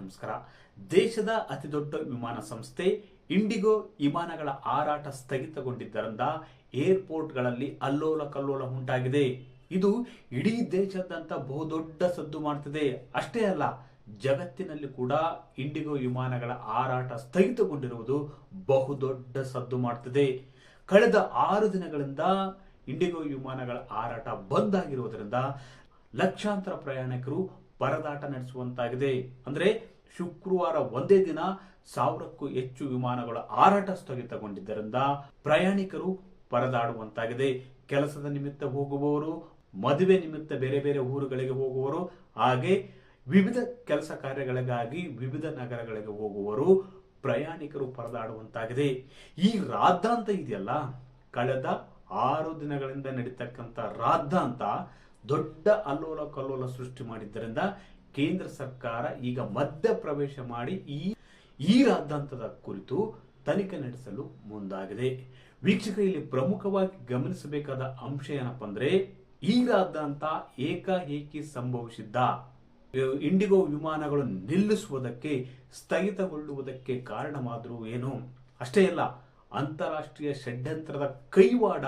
ನಮಸ್ಕಾರ. ದೇಶದ ಅತಿದೊಡ್ಡ ವಿಮಾನ ಸಂಸ್ಥೆ ಇಂಡಿಗೋ ವಿಮಾನಗಳ ಹಾರಾಟ ಸ್ಥಗಿತಗೊಂಡಿದ್ದರಿಂದ ಏರ್ಪೋರ್ಟ್ಗಳಲ್ಲಿ ಅಲ್ಲೋಲ ಕಲ್ಲೋಲ ಉಂಟಾಗಿದೆ. ಇದು ಇಡೀ ದೇಶದಂತ ಬಹುದೊಡ್ಡ ಸದ್ದು ಮಾಡ್ತಿದೆ. ಅಷ್ಟೇ ಅಲ್ಲ, ಜಗತ್ತಿನಲ್ಲಿ ಕೂಡ ಇಂಡಿಗೋ ವಿಮಾನಗಳ ಹಾರಾಟ ಸ್ಥಗಿತಗೊಂಡಿರುವುದು ಬಹುದೊಡ್ಡ ಸದ್ದು ಮಾಡುತ್ತಿದೆ ಕಳೆದ ಆರು ದಿನಗಳಿಂದ ಇಂಡಿಗೋ ವಿಮಾನಗಳ ಹಾರಾಟ ಬಂದ್ ಆಗಿರುವುದರಿಂದ ಲಕ್ಷಾಂತರ ಪ್ರಯಾಣಿಕರು ಪರದಾಟ ನಡೆಸುವಂತಾಗಿದೆ. ಅಂದರೆ ಶುಕ್ರವಾರ ಒಂದೇ ದಿನ ಸಾವಿರಕ್ಕೂ ಹೆಚ್ಚು ವಿಮಾನಗಳ ಹಾರಾಟ ಸ್ಥಗಿತಗೊಂಡಿದ್ದರಿಂದ ಪ್ರಯಾಣಿಕರು ಪರದಾಡುವಂತಾಗಿದೆ. ಕೆಲಸದ ನಿಮಿತ್ತ ಹೋಗುವವರು, ಮದುವೆ ನಿಮಿತ್ತ ಬೇರೆ ಬೇರೆ ಊರುಗಳಿಗೆ ಹೋಗುವವರು, ಹಾಗೆ ವಿವಿಧ ಕೆಲಸ ಕಾರ್ಯಗಳಿಗಾಗಿ ವಿವಿಧ ನಗರಗಳಿಗೆ ಹೋಗುವವರು ಪ್ರಯಾಣಿಕರು ಪರದಾಡುವಂತಾಗಿದೆ. ಈ ರಾದ್ದಾಂತ ಇದೆಯಲ್ಲ? ಕಳೆದ ಆರು ದಿನಗಳಿಂದ ನಡೀತಕ್ಕಂಥ ರಾದ್ದಾಂತ ದೊಡ್ಡ ಅಲ್ಲೋಲ ಕಲ್ಲೋಲ ಸೃಷ್ಟಿ ಮಾಡಿದ್ದರಿಂದ ಕೇಂದ್ರ ಸರ್ಕಾರ ಈಗ ಮಧ್ಯ ಪ್ರವೇಶ ಮಾಡಿ ಈ ಈ ರಾದ್ದಾಂತದ ಕುರಿತು ತನಿಖೆ ನಡೆಸಲು ಮುಂದಾಗಿದೆ. ವೀಕ್ಷಕರು ಪ್ರಮುಖವಾಗಿ ಗಮನಿಸಬೇಕಾದ ಅಂಶ ಏನಪ್ಪ ಅಂದ್ರೆ ಈ ರಾದ್ದಾಂತ ಏಕಾಏಕಿ ಸಂಭವಿಸಿದ್ದ ಇಂಡಿಗೋ ವಿಮಾನಗಳು ನಿಲ್ಲಿಸುವುದಕ್ಕೆ ಸ್ಥಗಿತಗೊಳ್ಳುವುದಕ್ಕೆ ಕಾರಣವಾದರೂ ಏನು? ಅಷ್ಟೇ ಅಲ್ಲ, ಅಂತಾರಾಷ್ಟ್ರೀಯ ಷಡ್ಯಂತ್ರದ ಕೈವಾಡ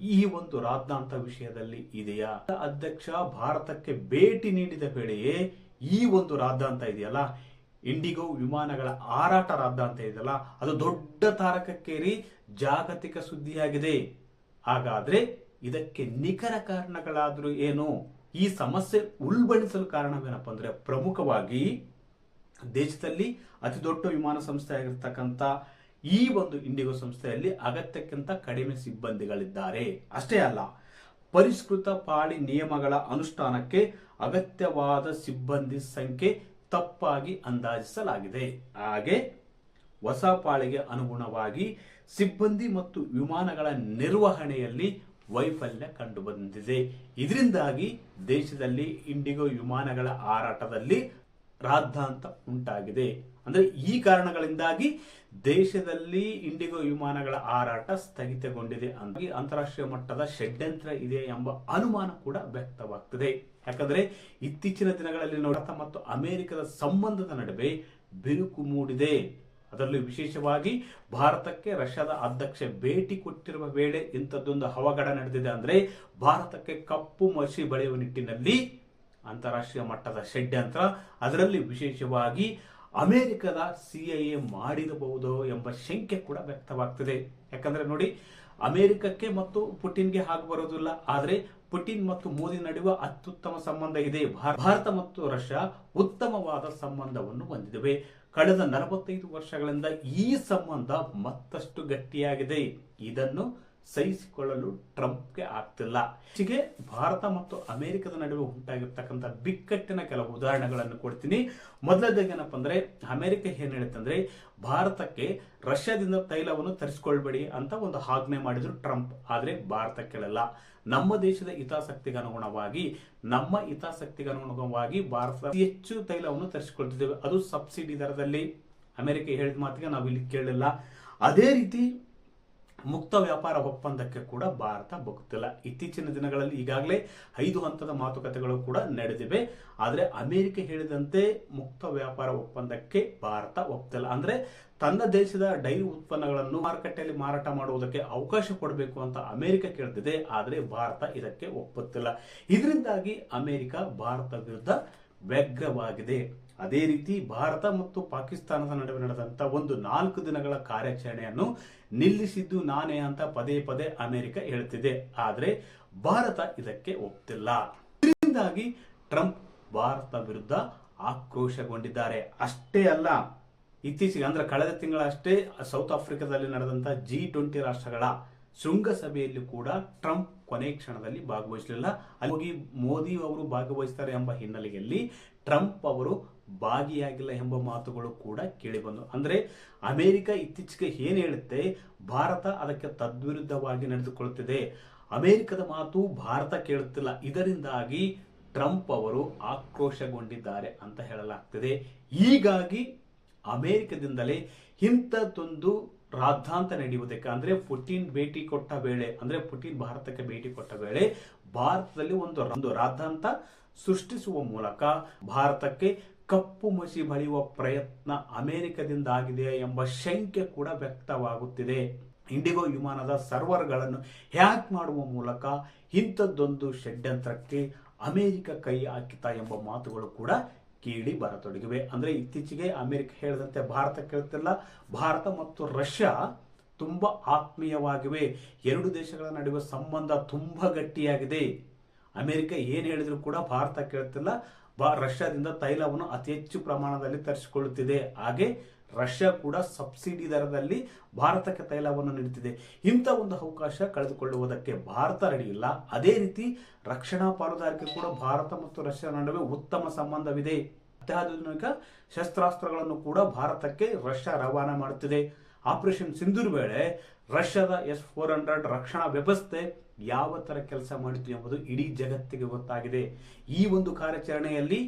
ಈ ಒಂದು ರಾದ್ದಾಂತ ವಿಷಯದಲ್ಲಿ ಇದೆಯಾ? ಅಧ್ಯಕ್ಷ, ಭಾರತಕ್ಕೆ ಭೇಟಿ ನೀಡಿದ ವೇಳೆಯೇ ಈ ಒಂದು ರಾದ್ದಾಂತ ಇದೆಯಲ್ಲ? ಇಂಡಿಗೋ ವಿಮಾನಗಳ ಹಾರಾಟ ರಾದ್ದಾಂತ ಇದೆಯಲ್ಲ? ಅದು ದೊಡ್ಡ ತಾರಕಕ್ಕೇರಿ, ಜಾಗತಿಕ ಸುದ್ದಿಯಾಗಿದೆ. ಹಾಗಾದ್ರೆ ಇದಕ್ಕೆ ನಿಖರ ಕಾರಣಗಳಾದರೂ ಏನು? ಈ ಸಮಸ್ಯೆ ಉಲ್ಬಣಿಸಲು ಕಾರಣವೇನಪ್ಪ ಅಂದ್ರೆ ಪ್ರಮುಖವಾಗಿ ದೇಶದಲ್ಲಿ ಅತಿ ದೊಡ್ಡ ವಿಮಾನ ಸಂಸ್ಥೆ ಆಗಿರ್ತಕ್ಕಂಥ ಈ ಒಂದು ಇಂಡಿಗೋ ಸಂಸ್ಥೆಯಲ್ಲಿ ಅಗತ್ಯಕ್ಕಿಂತ ಕಡಿಮೆ ಸಿಬ್ಬಂದಿಗಳಿದ್ದಾರೆ. ಅಷ್ಟೇ ಅಲ್ಲ, ಪರಿಷ್ಕೃತ ಪಾಳಿ ನಿಯಮಗಳ ಅನುಷ್ಠಾನಕ್ಕೆ ಅಗತ್ಯವಾದ ಸಿಬ್ಬಂದಿ ಸಂಖ್ಯೆ ತಪ್ಪಾಗಿ ಅಂದಾಜಿಸಲಾಗಿದೆ. ಹಾಗೆ ಹೊಸ ಪಾಳಿಗೆ ಅನುಗುಣವಾಗಿ ಸಿಬ್ಬಂದಿ ಮತ್ತು ವಿಮಾನಗಳ ನಿರ್ವಹಣೆಯಲ್ಲಿ ವೈಫಲ್ಯ ಕಂಡುಬಂದಿದೆ. ಇದರಿಂದಾಗಿ ದೇಶದಲ್ಲಿ ಇಂಡಿಗೋ ವಿಮಾನಗಳ ಹಾರಾಟದಲ್ಲಿ ರಾದ್ದಾಂತ ಉಂಟಾಗಿದೆ. ಅಂದ್ರೆ ಈ ಕಾರಣಗಳಿಂದಾಗಿ ದೇಶದಲ್ಲಿ ಇಂಡಿಗೋ ವಿಮಾನಗಳ ಹಾರಾಟ ಸ್ಥಗಿತಗೊಂಡಿದೆ ಅಂತ. ಅಂತಾರಾಷ್ಟ್ರೀಯ ಮಟ್ಟದ ಷಡ್ಯಂತ್ರ ಇದೆ ಎಂಬ ಅನುಮಾನ ಕೂಡ ವ್ಯಕ್ತವಾಗ್ತದೆ. ಯಾಕಂದ್ರೆ ಇತ್ತೀಚಿನ ದಿನಗಳಲ್ಲಿ ಭಾರತ ಮತ್ತು ಅಮೆರಿಕದ ಸಂಬಂಧದ ನಡುವೆ ಬಿರುಕು ಮೂಡಿದೆ. ಅದರಲ್ಲೂ ವಿಶೇಷವಾಗಿ ಭಾರತಕ್ಕೆ ರಷ್ಯಾದ ಅಧ್ಯಕ್ಷ ಭೇಟಿ ಕೊಟ್ಟಿರುವ ವೇಳೆ ಇಂಥದ್ದೊಂದು ಅವಘಡ ನಡೆದಿದೆ ಅಂದ್ರೆ ಭಾರತಕ್ಕೆ ಕಪ್ಪು ಮಸಿ ಬಳಿಯುವ ನಿಟ್ಟಿನಲ್ಲಿ ಅಂತಾರಾಷ್ಟ್ರೀಯ ಮಟ್ಟದ ಷಡ್ಯಂತ್ರ ಅದರಲ್ಲಿ ವಿಶೇಷವಾಗಿ ಅಮೆರಿಕದ ಎ ಮಾಡಿರಬಹುದು ಎಂಬ ಶಂಕೆ ಕೂಡ ವ್ಯಕ್ತವಾಗ್ತದೆ. ಯಾಕಂದ್ರೆ ನೋಡಿ, ಅಮೆರಿಕಕ್ಕೆ ಮತ್ತು ಪುಟಿನ್ಗೆ ಹಾಗೆ ಬರೋದಿಲ್ಲ. ಆದರೆ ಪುಟಿನ್ ಮತ್ತು ಮೋದಿ ನಡುವೆ ಅತ್ಯುತ್ತಮ ಸಂಬಂಧ ಇದೆ. ಭಾರತ ಮತ್ತು ರಷ್ಯಾ ಉತ್ತಮವಾದ ಸಂಬಂಧವನ್ನು ಹೊಂದಿದೆವೆ. ಕಳೆದ ನಲವತ್ತೈದು ವರ್ಷಗಳಿಂದ ಈ ಸಂಬಂಧ ಮತ್ತಷ್ಟು ಗಟ್ಟಿಯಾಗಿದೆ. ಇದನ್ನು ಸಹಿಸಿಕೊಳ್ಳಲು ಟ್ರಂಪ್ಗೆ ಆಗ್ತಿಲ್ಲ. ಹೀಗೆ ಭಾರತ ಮತ್ತು ಅಮೆರಿಕದ ನಡುವೆ ಉಂಟಾಗಿರ್ತಕ್ಕಂಥ ಬಿಕ್ಕಟ್ಟಿನ ಕೆಲವು ಉದಾಹರಣೆಗಳನ್ನು ಕೊಡ್ತೀನಿ. ಮೊದಲನೇದಾಗಿ ಏನಪ್ಪ ಅಂದ್ರೆ, ಅಮೆರಿಕ ಹೇಳುತ್ತೆ ಅಂದರೆ, ಭಾರತಕ್ಕೆ ರಷ್ಯಾದಿಂದ ತೈಲವನ್ನು ತರಿಸ್ಕೊಳ್ಬೇಡಿ ಅಂತ ಒಂದು ಆಜ್ಞೆ ಮಾಡಿದ್ರು ಟ್ರಂಪ್. ಆದರೆ ಭಾರತ ಕೇಳಲ್ಲ. ನಮ್ಮ ದೇಶದ ಹಿತಾಸಕ್ತಿಗೆ ಅನುಗುಣವಾಗಿ, ನಮ್ಮ ಹಿತಾಸಕ್ತಿಗೆ ಅನುಗುಣವಾಗಿ ಭಾರತ ಹೆಚ್ಚು ತೈಲವನ್ನು ತರಿಸಿಕೊಳ್ತಿದ್ದೇವೆ. ಅದು ಸಬ್ಸಿಡಿ ದರದಲ್ಲಿ. ಅಮೆರಿಕ ಹೇಳಿದ ಮಾತಿಗೆ ನಾವು ಇಲ್ಲಿ ಕೇಳಲಿಲ್ಲ. ಅದೇ ರೀತಿ ಮುಕ್ತ ವ್ಯಾಪಾರ ಒಪ್ಪಂದಕ್ಕೆ ಕೂಡ ಭಾರತ ಬಗ್ತಿಲ್ಲ ಇತ್ತೀಚಿನ ದಿನಗಳಲ್ಲಿ ಈಗಾಗಲೇ ಐದು ಹಂತದ ಮಾತುಕತೆಗಳು ಕೂಡ ನಡೆದಿವೆ. ಆದರೆ ಅಮೆರಿಕ ಹೇಳಿದಂತೆ ಮುಕ್ತ ವ್ಯಾಪಾರ ಒಪ್ಪಂದಕ್ಕೆ ಭಾರತ ಒಪ್ತಿಲ್ಲ. ಅಂದ್ರೆ ತನ್ನ ದೇಶದ ಡೈರಿ ಉತ್ಪನ್ನಗಳನ್ನು ಮಾರುಕಟ್ಟೆಯಲ್ಲಿ ಮಾರಾಟ ಮಾಡುವುದಕ್ಕೆ ಅವಕಾಶ ಕೊಡಬೇಕು ಅಂತ ಅಮೆರಿಕ ಕೇಳ್ತಿದೆ. ಆದರೆ ಭಾರತ ಇದಕ್ಕೆ ಒಪ್ಪುತ್ತಿಲ್ಲ. ಇದರಿಂದಾಗಿ ಅಮೆರಿಕ ಭಾರತ ವಿರುದ್ಧ ವ್ಯಗ್ರವಾಗಿದೆ. ಅದೇ ರೀತಿ ಭಾರತ ಮತ್ತು ಪಾಕಿಸ್ತಾನದ ನಡುವೆ ನಡೆದಂತ ಒಂದು ನಾಲ್ಕು ದಿನಗಳ ಕಾರ್ಯಾಚರಣೆಯನ್ನು ನಿಲ್ಲಿಸಿದ್ದು ನಾನೇ ಅಂತ ಪದೇ ಪದೇ ಅಮೆರಿಕ ಹೇಳ್ತಿದೆ. ಆದರೆ ಭಾರತ ಇದಕ್ಕೆ ಒಪ್ತಿಲ್ಲ. ಇದರಿಂದಾಗಿ ಟ್ರಂಪ್ ಭಾರತ ವಿರುದ್ಧ ಆಕ್ರೋಶಗೊಂಡಿದ್ದಾರೆ. ಅಷ್ಟೇ ಅಲ್ಲ, ಇತ್ತೀಚೆಗೆ ಅಂದ್ರೆ ಕಳೆದ ತಿಂಗಳಷ್ಟೇ ಸೌತ್ ಆಫ್ರಿಕಾದಲ್ಲಿ ನಡೆದಂತ ಜಿ ಟ್ವೆಂಟಿ ರಾಷ್ಟ್ರಗಳ ಶೃಂಗಸಭೆಯಲ್ಲಿ ಕೂಡ ಟ್ರಂಪ್ ಕೊನೆ ಕ್ಷಣದಲ್ಲಿ ಭಾಗವಹಿಸಲಿಲ್ಲ. ಅಲ್ಲಿ ಹೋಗಿ ಮೋದಿ ಅವರು ಭಾಗವಹಿಸ್ತಾರೆ ಎಂಬ ಹಿನ್ನೆಲೆಯಲ್ಲಿ ಟ್ರಂಪ್ ಅವರು ಭಾಗಿಯಾಗಿಲ್ಲ ಎಂಬ ಮಾತುಗಳು ಕೂಡ ಕೇಳಿಬಂದು ಅಂದ್ರೆ ಅಮೆರಿಕ ಇತ್ತೀಚೆಗೆ ಏನು ಹೇಳುತ್ತೆ? ಭಾರತ ಅದಕ್ಕೆ ತದ್ವಿರುದ್ಧವಾಗಿ ನಡೆದುಕೊಳ್ಳುತ್ತಿದೆ. ಅಮೆರಿಕದ ಮಾತು ಭಾರತ ಕೇಳುತ್ತಿಲ್ಲ. ಇದರಿಂದಾಗಿ ಟ್ರಂಪ್ ಅವರು ಆಕ್ರೋಶಗೊಂಡಿದ್ದಾರೆ ಅಂತ ಹೇಳಲಾಗ್ತದೆ. ಹೀಗಾಗಿ ಅಮೆರಿಕದಿಂದಲೇ ಇಂಥದ್ದೊಂದು ರಾದ್ದಾಂತ ನಡೆಯುವುದಕ್ಕೆ ಅಂದ್ರೆ ಪುಟಿನ್ ಭೇಟಿ ಕೊಟ್ಟ ವೇಳೆ, ಅಂದ್ರೆ ಪುಟಿನ್ ಭಾರತಕ್ಕೆ ಭೇಟಿ ಕೊಟ್ಟ ವೇಳೆ ಭಾರತದಲ್ಲಿ ಒಂದು ಒಂದು ರಾದ್ದಾಂತ ಸೃಷ್ಟಿಸುವ ಮೂಲಕ ಭಾರತಕ್ಕೆ ಕಪ್ಪು ಮಸಿ ಬಳಿಯುವ ಪ್ರಯತ್ನ ಅಮೆರಿಕದಿಂದ ಆಗಿದೆ ಎಂಬ ಶಂಕೆ ಕೂಡ ವ್ಯಕ್ತವಾಗುತ್ತಿದೆ. ಇಂಡಿಗೋ ವಿಮಾನದ ಸರ್ವರ್ಗಳನ್ನು ಹ್ಯಾಕ್ ಮಾಡುವ ಮೂಲಕ ಇಂಥದ್ದೊಂದು ಷಡ್ಯಂತ್ರಕ್ಕೆ ಅಮೆರಿಕ ಕೈ ಹಾಕಿತ ಎಂಬ ಮಾತುಗಳು ಕೂಡ ಕೇಳಿ ಬರತೊಡಗಿವೆ. ಅಂದ್ರೆ ಇತ್ತೀಚೆಗೆ ಅಮೆರಿಕ ಹೇಳಿದಂತೆ ಭಾರತ ಕೇಳ್ತಿಲ್ಲ. ಭಾರತ ಮತ್ತು ರಷ್ಯಾ ತುಂಬಾ ಆತ್ಮೀಯವಾಗಿವೆ. ಎರಡು ದೇಶಗಳ ನಡುವೆ ಸಂಬಂಧ ತುಂಬಾ ಗಟ್ಟಿಯಾಗಿದೆ. ಅಮೆರಿಕ ಏನು ಹೇಳಿದ್ರು ಕೂಡ ಭಾರತ ಕೇಳ್ತಿಲ್ಲ. ಬಾ, ರಷ್ಯಾದಿಂದ ತೈಲವನ್ನು ಅತಿ ಹೆಚ್ಚು ಪ್ರಮಾಣದಲ್ಲಿ ತರಿಸಿಕೊಳ್ಳುತ್ತಿದೆ. ಹಾಗೆ ರಷ್ಯಾ ಕೂಡ ಸಬ್ಸಿಡಿ ದರದಲ್ಲಿ ಭಾರತಕ್ಕೆ ತೈಲವನ್ನು ನೀಡುತ್ತಿದೆ. ಇಂಥ ಒಂದು ಅವಕಾಶ ಕಳೆದುಕೊಳ್ಳುವುದಕ್ಕೆ ಭಾರತ ರೆಡಿ ಇಲ್ಲ. ಅದೇ ರೀತಿ ರಕ್ಷಣಾ ಪಾಲುದಾರಿಕೆ ಕೂಡ ಭಾರತ ಮತ್ತು ರಷ್ಯಾ ನಡುವೆ ಉತ್ತಮ ಸಂಬಂಧವಿದೆ. ಅತ್ಯಾಧುನಿಕ ಶಸ್ತ್ರಾಸ್ತ್ರಗಳನ್ನು ಕೂಡ ಭಾರತಕ್ಕೆ ರಷ್ಯಾ ರವಾನೆ ಮಾಡುತ್ತಿದೆ. ಆಪರೇಷನ್ ಸಿಂಧೂರ್ ವೇಳೆ ರಷ್ಯಾದ ಎಸ್ ಫೋರ್ ಹಂಡ್ರೆಡ್ ರಕ್ಷಣಾ ವ್ಯವಸ್ಥೆ ಯಾವ ಥರ ಕೆಲಸ ಮಾಡಿತು ಎಂಬುದು ಇಡೀ ಜಗತ್ತಿಗೆ ಗೊತ್ತಾಗಿದೆ. ಈ ಒಂದು ಕಾರ್ಯಾಚರಣೆಯಲ್ಲಿ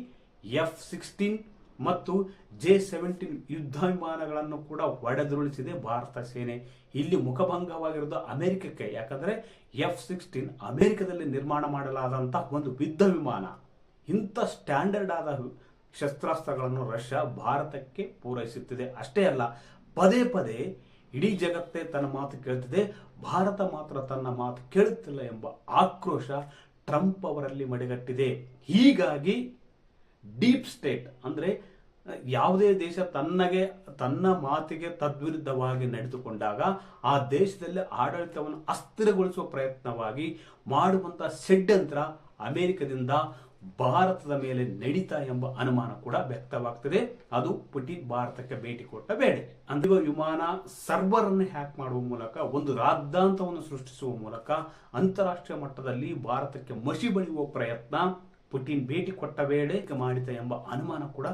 ಎಫ್ ಸಿಕ್ಸ್ಟೀನ್ ಮತ್ತು ಜೆ ಸೆವೆಂಟೀನ್ ಯುದ್ಧ ವಿಮಾನಗಳನ್ನು ಕೂಡ ಹೊಡೆದುರುಳಿಸಿದೆ ಭಾರತ ಸೇನೆ. ಇಲ್ಲಿ ಮುಖಭಂಗವಾಗಿರೋದು ಅಮೆರಿಕಕ್ಕೆ. ಯಾಕಂದರೆ ಎಫ್ ಸಿಕ್ಸ್ಟೀನ್ ಅಮೆರಿಕದಲ್ಲಿ ನಿರ್ಮಾಣ ಮಾಡಲಾದಂತಹ ಒಂದು ಯುದ್ಧ ವಿಮಾನ ಇಂಥ ಸ್ಟ್ಯಾಂಡರ್ಡ್ ಆದ ಶಸ್ತ್ರಾಸ್ತ್ರಗಳನ್ನು ರಷ್ಯಾ ಭಾರತಕ್ಕೆ ಪೂರೈಸುತ್ತಿದೆ. ಅಷ್ಟೇ ಅಲ್ಲ, ಪದೇ ಪದೇ ಇಡೀ ಜಗತ್ತೇ ತನ್ನ ಮಾತು ಕೇಳ್ತಿದೆ, ಭಾರತ ಮಾತ್ರ ತನ್ನ ಮಾತು ಕೇಳುತ್ತಿಲ್ಲ ಎಂಬ ಆಕ್ರೋಶ ಟ್ರಂಪ್ ಅವರಲ್ಲಿ ಮಡಿಗಟ್ಟಿದೆ. ಹೀಗಾಗಿ ಡೀಪ್ ಸ್ಟೇಟ್ ಅಂದ್ರೆ, ಯಾವುದೇ ದೇಶ ತನ್ನಗೆ, ತನ್ನ ಮಾತಿಗೆ ತದ್ವಿರುದ್ಧವಾಗಿ ನಡೆದುಕೊಂಡಾಗ ಆ ದೇಶದಲ್ಲಿ ಆಡಳಿತವನ್ನು ಅಸ್ಥಿರಗೊಳಿಸುವ ಪ್ರಯತ್ನವಾಗಿ ಮಾಡುವಂಥ ಷಡ್ಯಂತ್ರ ಅಮೆರಿಕದಿಂದ ಭಾರತದ ಮೇಲೆ ನಡೀತಾ ಎಂಬ ಅನುಮಾನ ಕೂಡ ವ್ಯಕ್ತವಾಗ್ತದೆ. ಅದು ಪುಟಿನ್ ಭಾರತಕ್ಕೆ ಭೇಟಿ ಕೊಟ್ಟ ಬೇಡಿ ಅಂದಿಗೂ ವಿಮಾನ ಸರ್ವರ್ ಅನ್ನು ಹ್ಯಾಕ್ ಮಾಡುವ ಮೂಲಕ, ಒಂದು ರಾದ್ದಾಂತವನ್ನು ಸೃಷ್ಟಿಸುವ ಮೂಲಕ ಅಂತಾರಾಷ್ಟ್ರೀಯ ಮಟ್ಟದಲ್ಲಿ ಭಾರತಕ್ಕೆ ಮಸಿ ಬಳಿಯುವ ಪ್ರಯತ್ನ ಪುಟಿನ್ ಭೇಟಿ ಕೊಟ್ಟ ವೇಳೆ ಮಾಡಿದ ಎಂಬ ಅನುಮಾನ ಕೂಡ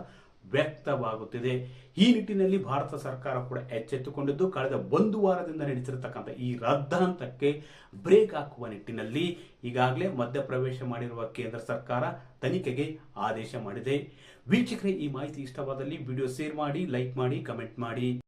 ವ್ಯಕ್ತವಾಗುತ್ತಿದೆ. ಈ ನಿಟ್ಟಿನಲ್ಲಿ ಭಾರತ ಸರ್ಕಾರ ಕೂಡ ಎಚ್ಚೆತ್ತುಕೊಂಡಿದ್ದು, ಕಳೆದ ಒಂದು ವಾರದಿಂದ ನಡೆಸಿರತಕ್ಕಂಥ ಈ ರದ್ದಾಂತಕ್ಕೆ ಬ್ರೇಕ್ ಹಾಕುವ ನಿಟ್ಟಿನಲ್ಲಿ ಈಗಾಗಲೇ ಮಧ್ಯಪ್ರವೇಶ ಮಾಡಿರುವ ಕೇಂದ್ರ ಸರ್ಕಾರ ತನಿಖೆಗೆ ಆದೇಶ ಮಾಡಿದೆ. ವೀಕ್ಷಕರೇ, ಈ ಮಾಹಿತಿ ಇಷ್ಟವಾದಲ್ಲಿ ವಿಡಿಯೋ ಶೇರ್ ಮಾಡಿ, ಲೈಕ್ ಮಾಡಿ, ಕಮೆಂಟ್ ಮಾಡಿ.